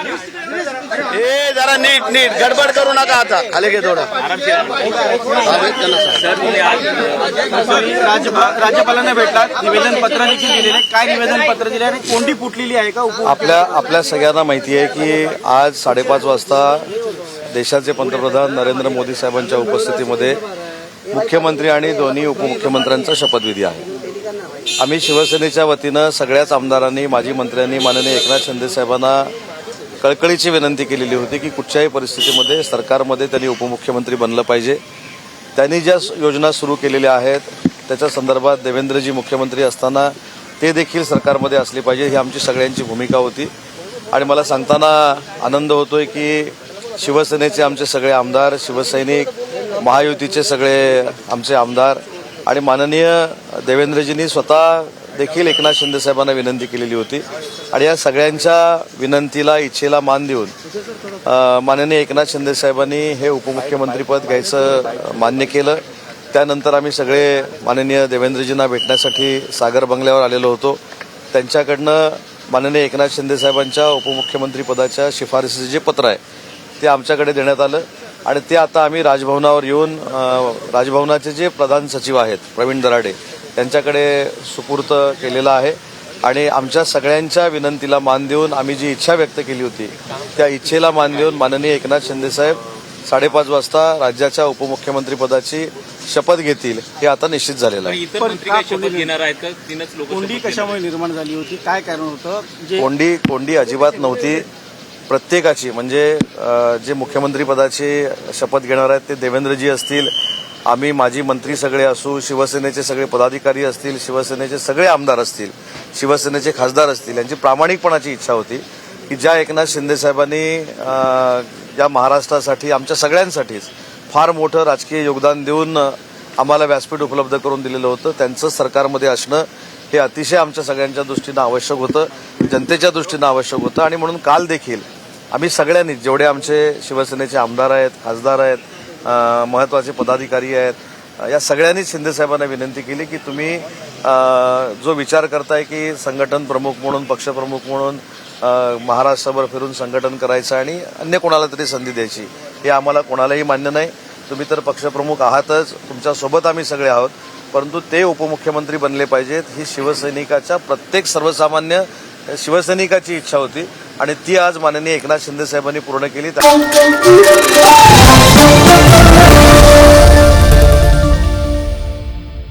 ए जरा नीट नीट. गडबड करू नका आता. खाली घे थोडं. राज्यपालांना भेटलात. निवेदन पत्र देखील दिलेले. काय निवेदन पत्र दिले आणि कोंडी फुटलेली आहे का आपल्या आपल्या सगळ्यांना माहिती आहे की आज साडेपाच वाजता देशाचे पंतप्रधान नरेंद्र मोदी साहेबांच्या उपस्थितीमध्ये मुख्यमंत्री आणि दोन्ही उपमुख्यमंत्र्यांचा शपथविधी आहे. आम्ही शिवसेनेच्या वतीनं सगळ्याच आमदारांनी माजी मंत्र्यांनी माननीय एकनाथ शिंदे साहेबांना कळकळीची विनंती केलेली होती की कुठच्याही परिस्थितीमध्ये सरकारमध्ये त्यांनी उपमुख्यमंत्री बनलं पाहिजे. त्यांनी ज्या योजना सुरू केलेल्या आहेत त्याच्या संदर्भात देवेंद्रजी मुख्यमंत्री असताना ते देखील सरकारमध्ये असले पाहिजे ही आमची सगळ्यांची भूमिका होती. आणि मला सांगताना आनंद होतोय की शिवसेनेचे आमचे सगळे आमदार शिवसैनिक महायुतीचे सगळे आमचे आमदार आणि माननीय देवेंद्रजींनी स्वतः देखील एकनाथ शिंदे साहेबांना विनंती केलेली होती. आणि या सगळ्यांच्या विनंतीला इच्छेला मान देऊन माननीय एकनाथ शिंदे साहेबांनी हे उपमुख्यमंत्रीपद घ्यायचं मान्य केलं. त्यानंतर आम्ही सगळे माननीय देवेंद्रजींना भेटण्यासाठी सागर बंगल्यावर आलेलो होतो. त्यांच्याकडनं माननीय एकनाथ शिंदे साहेबांच्या उपमुख्यमंत्रीपदाच्या शिफारसीचं जे पत्र आहे ते आमच्याकडे देण्यात आलं. आणि ते आता आम्ही राजभवनावर येऊन राजभवनाचे जे प्रधान सचिव आहेत प्रवीण दराडे त्यांच्याकडे सुपूर्त केलेला आहे. आणि आमच्या सगळ्यांच्या विनंतीला मान देऊन आम्ही जी इच्छा व्यक्त केली होती त्या इच्छेला मान देऊन माननीय एकनाथ शिंदे साहेब साडेपाच वाजता राज्याच्या उपमुख्यमंत्री पदाची शपथ घेतील हे आता निश्चित झालेलं आहे. इतर मंत्री काय शपथ घेणार आहेत का? तीनच लोक कोंडी कशामुळे निर्माण झाली होती? काय कारण होतं? कोंडी कोंडी अजिबात नव्हती. प्रत्येकाची म्हणजे जे मुख्यमंत्री पदाची शपथ घेणार आहेत ते देवेंद्रजी असतील आम्ही माजी मंत्री सगळे असू शिवसेनेचे सगळे पदाधिकारी असतील शिवसेनेचे सगळे आमदार असतील शिवसेनेचे खासदार असतील यांची प्रामाणिकपणाची इच्छा होती की ज्या एकनाथ शिंदेसाहेबांनी या महाराष्ट्रासाठी आमच्या सगळ्यांसाठीच फार मोठं राजकीय योगदान देऊन आम्हाला व्यासपीठ उपलब्ध करून दिलेलं होतं. त्यांचं सरकारमध्ये असणं हे अतिशय आमच्या सगळ्यांच्या दृष्टीनं आवश्यक होतं जनतेच्या दृष्टीनं आवश्यक होतं. आणि म्हणून काल देखील आम्ही सगळ्यांनी जेवढे आमचे शिवसेनेचे आमदार आहेत खासदार आहेत महत्त्वाचे महत्त्वाचे पदाधिकारी आहेत. या सगळ्यांनी शिंदेसाहेबांना विनंती केली की तुम्ही जो विचार करताय की संघटन प्रमुख म्हणून पक्षप्रमुख म्हणून महाराष्ट्रभर फिरून संघटन करायचं आणि अन्य कोणाला तरी संधी द्यायची हे आम्हाला कोणालाही मान्य नाही. तुम्ही तर पक्षप्रमुख आहातच तुमच्यासोबत आम्ही सगळे आहोत परंतु ते उपमुख्यमंत्री बनले पाहिजेत. ही शिवसैनिकाच्या प्रत्येक सर्वसामान्य शिवसैनिकाची इच्छा होती आणि ती आज माननीय एकनाथ शिंदेसाहेबांनी पूर्ण केली.